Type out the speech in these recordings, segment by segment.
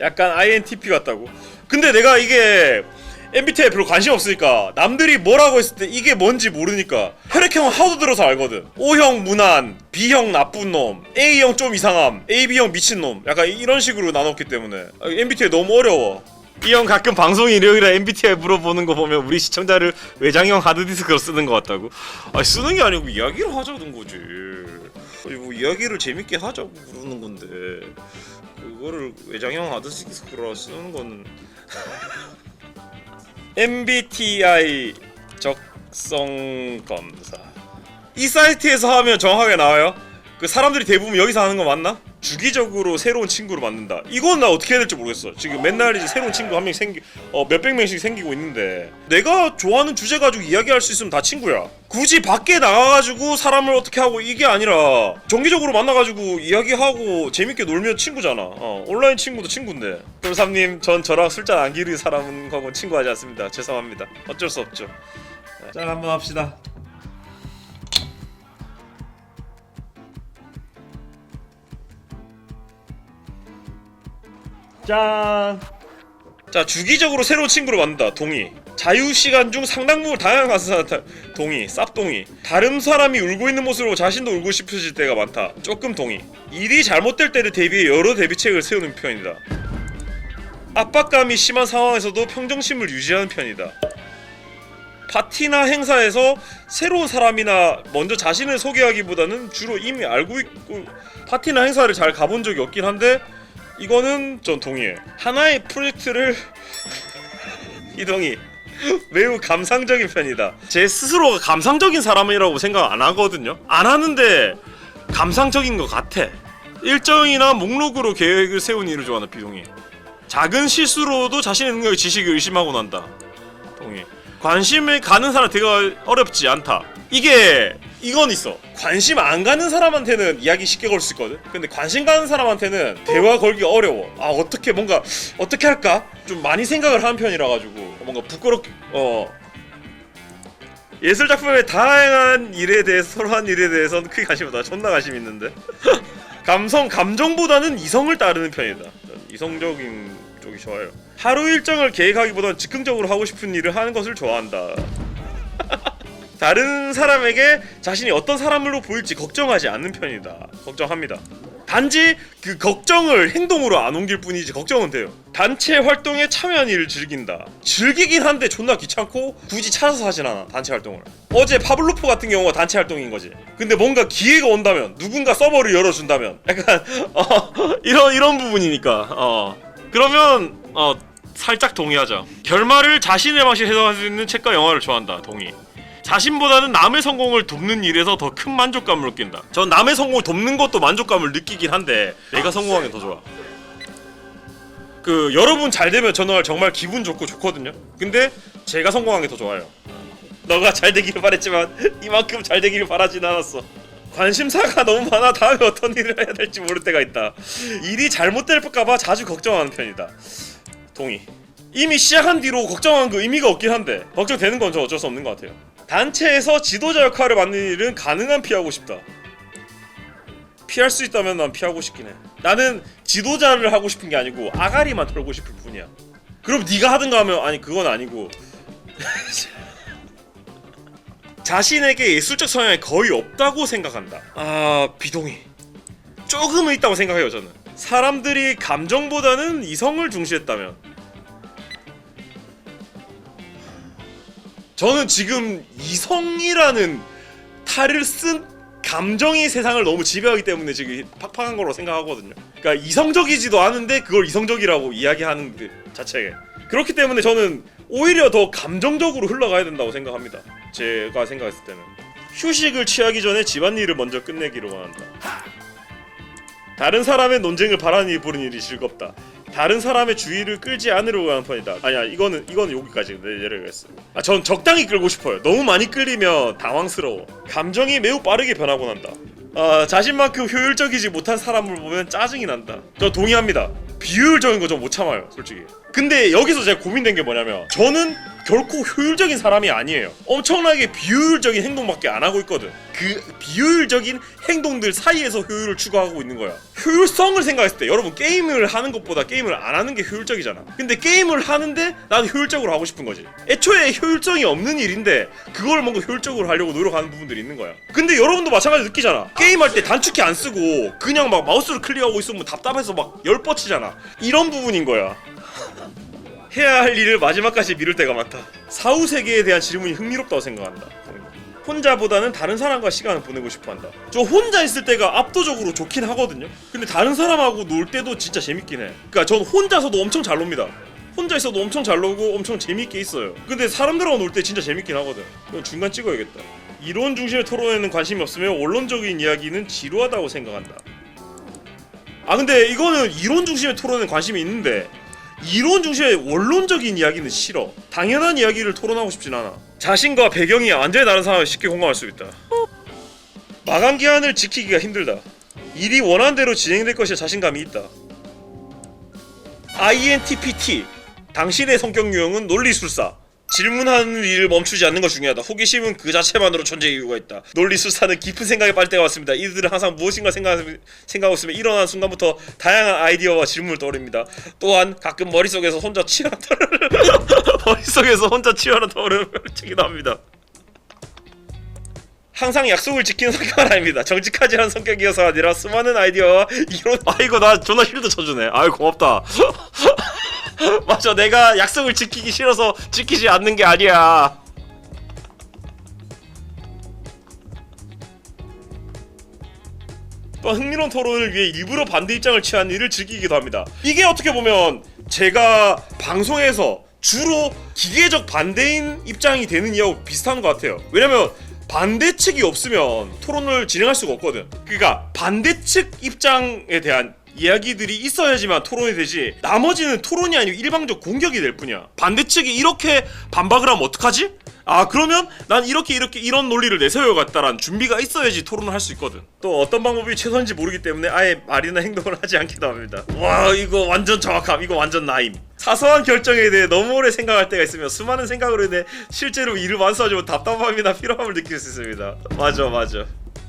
약간 INTP 같다고. 근데 내가 이게 MBTI에 별로 관심 없으니까 남들이 뭐라고 했을 때 이게 뭔지 모르니까 혈액형은 하도 들어서 알거든. O형 무난, B형 나쁜 놈, A형 좀 이상함, AB형 미친 놈. 약간 이런 식으로 나눴기 때문에 아, MBTI 너무 어려워. 이 형 가끔 방송 일요일에 MBTI 물어보는 거 보면 우리 시청자를 외장형 하드디스크로 쓰는 것 같다고. 아 쓰는 게 아니고 이야기를 하자는 거지. 아니 뭐 이야기를 재밌게 하자고 그러는 건데 그거를 외장형 하드디스크로 쓰는 거는 MBTI 적성 검사. 이 사이트에서 하면 정확하게 나와요. 그 사람들이 대부분 여기서 하는 거 맞나? 주기적으로 새로운 친구를 만든다. 이건 나 어떻게 해야 될지 모르겠어. 지금 맨날 이제 새로운 친구 한 명 생기, 어 몇백 명씩 생기고 있는데 내가 좋아하는 주제 가지고 이야기할 수 있으면 다 친구야. 굳이 밖에 나가가지고 사람을 어떻게 하고 이게 아니라 정기적으로 만나가지고 이야기하고 재밌게 놀면 친구잖아. 어 온라인 친구도 친구인데. 돌삼님, 전 저랑 술잔 안 기르는 사람하고 친구하지 않습니다. 죄송합니다. 어쩔 수 없죠. 짠 한번 합시다. 짠. 자 주기적으로 새로운 친구를 만든다. 동의. 자유 시간 중 상당 부분 다양한 나타 동의. 쌉동의. 다른 사람이 울고 있는 모습으로 자신도 울고 싶어질 때가 많다. 조금 동의. 일이 잘못될 때를 대비해 여러 대비책을 세우는 편이다. 압박감이 심한 상황에서도 평정심을 유지하는 편이다. 파티나 행사에서 새로운 사람이나 먼저 자신을 소개하기보다는 주로 이미 알고 있고 파티나 행사를 잘 가본 적이 없긴 한데 이거는 전 동의해. 하나의 프로젝트를 이동이 매우 감상적인 편이다. 제 스스로가 감상적인 사람이라고 생각 안 하거든요. 안 하는데 감상적인 것 같아. 일정이나 목록으로 계획을 세운 일을 좋아하는 비동의. 작은 실수로도 자신의 능력의 지식을 의심하고 난다. 동의. 관심을 가는 사람 되게 어렵지 않다. 이게 이건 있어. 관심 안 가는 사람한테는 이야기 쉽게 걸 수 있거든. 근데 관심 가는 사람한테는 대화 걸기 어려워. 아 어떻게 뭔가 어떻게 할까? 좀 많이 생각을 하는 편이라 가지고 뭔가 부끄럽게 어 예술 작품의 다양한 일에 대해서 서로 한 일에 대해서는 크게 관심 없다. 존나 관심 있는데. 감성 감정보다는 이성을 따르는 편이다. 전 이성적인 쪽이 좋아요. 하루 일정을 계획하기보다는 즉흥적으로 하고 싶은 일을 하는 것을 좋아한다. 다른 사람에게 자신이 어떤 사람으로 보일지 걱정하지 않는 편이다. 걱정합니다. 단지 그 걱정을 행동으로 안 옮길 뿐이지 걱정은 돼요. 단체 활동에 참여한 일을 즐긴다. 즐기긴 한데 존나 귀찮고 굳이 찾아서 하진 않아 단체 활동을. 어제 파블로프 같은 경우가 단체 활동인 거지. 근데 뭔가 기회가 온다면 누군가 서버를 열어준다면 약간 어, 이런 이런 부분이니까 어 그러면 어 살짝 동의하자. 결말을 자신의 방식으로 해석할 수 있는 책과 영화를 좋아한다. 동의. 자신보다는 남의 성공을 돕는 일에서 더 큰 만족감을 느낀다. 전 남의 성공을 돕는 것도 만족감을 느끼긴 한데 내가 성공하면 더 좋아. 그 여러분 잘 되면 저는 정말 기분 좋고 좋거든요. 근데 제가 성공한 게 더 좋아요. 너가 잘 되기를 바랬지만 이만큼 잘 되기를 바라진 않았어. 관심사가 너무 많아 다음에 어떤 일을 해야 될지 모를 때가 있다. 일이 잘못될까봐 자주 걱정하는 편이다. 동의. 이미 시작한 뒤로 걱정하는 거 의미가 없긴 한데 걱정되는 건 저 어쩔 수 없는 것 같아요. 단체에서 지도자 역할을 맡는 일은 가능한 피하고 싶다. 피할 수 있다면 난 피하고 싶긴 해. 나는 지도자를 하고 싶은 게 아니고 아가리만 털고 싶을 뿐이야. 그럼 네가 하든가 하면 아니 그건 아니고 자신에게 예술적 성향이 거의 없다고 생각한다. 아 비동의. 조금은 있다고 생각해요 저는. 사람들이 감정보다는 이성을 중시했다면 저는 지금 이성이라는 탈을 쓴 감정이 세상을 너무 지배하기 때문에 지금 팍팍한 거로 생각하거든요. 그러니까 이성적이지도 않은데 그걸 이성적이라고 이야기하는 그 자체에 그렇기 때문에 저는 오히려 더 감정적으로 흘러가야 된다고 생각합니다. 제가 생각했을 때는 휴식을 취하기 전에 집안일을 먼저 끝내기를 원한다. 다른 사람의 논쟁을 바라니 보는 일이 즐겁다. 다른 사람의 주의를 끌지 않으려고 하는 편이다. 아니야, 이거는 이거는 여기까지 내려가겠어. 아, 전 적당히 끌고 싶어요. 너무 많이 끌리면 당황스러워. 감정이 매우 빠르게 변하고 난다. 아, 자신만큼 효율적이지 못한 사람을 보면 짜증이 난다. 저 동의합니다. 비효율적인 거 좀 못 참아요, 솔직히. 근데 여기서 제가 고민된 게 뭐냐면 저는 결코 효율적인 사람이 아니에요. 엄청나게 비효율적인 행동밖에 안 하고 있거든. 그 비효율적인 행동들 사이에서 효율을 추구하고 있는 거야. 효율성을 생각했을 때 여러분 게임을 하는 것보다 게임을 안 하는 게 효율적이잖아. 근데 게임을 하는데 나는 효율적으로 하고 싶은 거지. 애초에 효율성이 없는 일인데 그걸 뭔가 효율적으로 하려고 노력하는 부분들이 있는 거야. 근데 여러분도 마찬가지로 느끼잖아. 게임할 때 단축키 안 쓰고 그냥 막 마우스를 클릭하고 있으면 답답해서 막 열뻗치잖아. 이런 부분인 거야. 해야 할 일을 마지막까지 미룰 때가 많다. 사후 세계에 대한 질문이 흥미롭다고 생각한다. 혼자보다는 다른 사람과 시간을 보내고 싶어 한다. 저 혼자 있을 때가 압도적으로 좋긴 하거든요. 근데 다른 사람하고 놀 때도 진짜 재밌긴 해. 그러니까 전 혼자서도 엄청 잘 놉니다. 혼자 있어도 엄청 잘 놀고 엄청 재밌게 있어요. 근데 사람들하고 놀 때 진짜 재밌긴 하거든. 이건 중간 찍어야겠다. 이론 중심의 토론에는 관심이 없으며 원론적인 이야기는 지루하다고 생각한다. 아 근데 이거는 이론 중심의 토론에 관심이 있는데 이론 중심의 원론적인 이야기는 싫어. 당연한 이야기를 토론하고 싶진 않아. 자신과 배경이 완전히 다른 사람을 쉽게 공감할 수 있다. 마감 기한을 지키기가 힘들다. 일이 원하는 대로 진행될 것에 자신감이 있다. INTPT 당신의 성격 유형은 논리술사. 질문하는 일을 멈추지 않는 것 중요하다. 호기심은 그 자체만으로 존재의 이유가 있다. 논리술사는 깊은 생각에 빠질 때가 왔습니다. 이들은 항상 무엇인가 생각, 생각하고 있으면 일어나는 순간부터 다양한 아이디어와 질문을 떠올립니다. 또한 가끔 머릿속에서 혼자 치열한 토론을 머릿속에서 혼자 치열한 토론을 펼치기도 합니다. 항상 약속을 지키는 성격은 아닙니다. 정직하지 않은 성격이어서 아니라 수많은 아이디어와 이론 아 이거 나 존나 힐드 쳐주네. 아유 고맙다. 맞아 내가 약속을 지키기 싫어서 지키지 않는 게 아니야. 또 흥미로운 토론을 위해 일부러 반대 입장을 취한 일을 즐기기도 합니다. 이게 어떻게 보면 제가 방송에서 주로 기계적 반대인 입장이 되는 이하고 비슷한 것 같아요. 왜냐면 반대 측이 없으면 토론을 진행할 수가 없거든. 그러니까 반대 측 입장에 대한 이야기들이 있어야지만 토론이 되지. 나머지는 토론이 아니고 일방적 공격이 될 뿐이야. 반대 측이 이렇게 반박을 하면 어떡하지? 아 그러면 난 이렇게 이렇게 이런 논리를 내세워야겠다라는 준비가 있어야지 토론을 할 수 있거든. 또 어떤 방법이 최선인지 모르기 때문에 아예 말이나 행동을 하지 않기도 합니다. 와 이거 완전 정확함. 이거 완전 나임. 사소한 결정에 대해 너무 오래 생각할 때가 있으며 수많은 생각으로 인해 실제로 일을 완수하지 못 답답함이나 피로함을 느낄 수 있습니다. 맞아 맞아.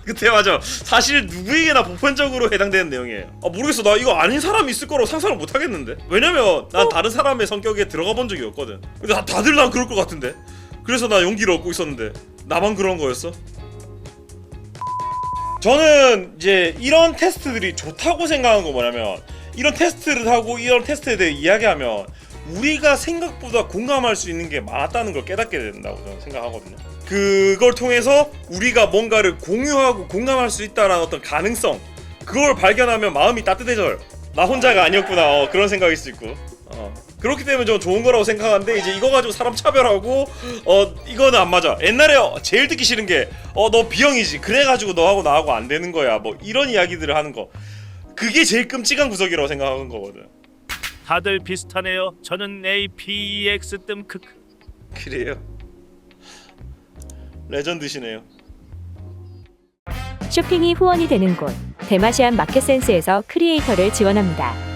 그때 맞아. 사실 누구에게나 보편적으로 해당되는 내용이에요. 아 모르겠어. 나 이거 아닌 사람이 있을 거라고 상상을 못 하겠는데. 왜냐면 난 다른 사람의 성격에 들어가 본 적이 없거든. 근데 다, 다들 난 그럴 것 같은데. 그래서 나 용기를 얻고 있었는데 나만 그런 거였어? 저는 이제 이런 테스트들이 좋다고 생각한 거 뭐냐면 이런 테스트를 하고 이런 테스트에 대해 이야기하면 우리가 생각보다 공감할 수 있는 게 많았다는 걸 깨닫게 된다고 저는 생각하거든요. 그걸 통해서 우리가 뭔가를 공유하고 공감할 수 있다라는 어떤 가능성 그걸 발견하면 마음이 따뜻해져요. 나 혼자가 아니었구나 어, 그런 생각일 수 있고 어. 그렇기 때문에 저는 좋은 거라고 생각하는데 이제 이거 가지고 사람 차별하고 어 이거는 안 맞아 옛날에 제일 듣기 싫은 게 어너 B형이지 그래가지고 너하고 나하고 안 되는 거야 뭐 이런 이야기들을 하는 거 그게 제일 끔찍한 구석이라고 생각하는 거거든 다들 비슷하네요. 저는 APEX 뜸 크크. 그래요 레전드시네요 쇼핑이 후원이 되는 곳 대마시안 마켓센스에서 크리에이터를 지원합니다.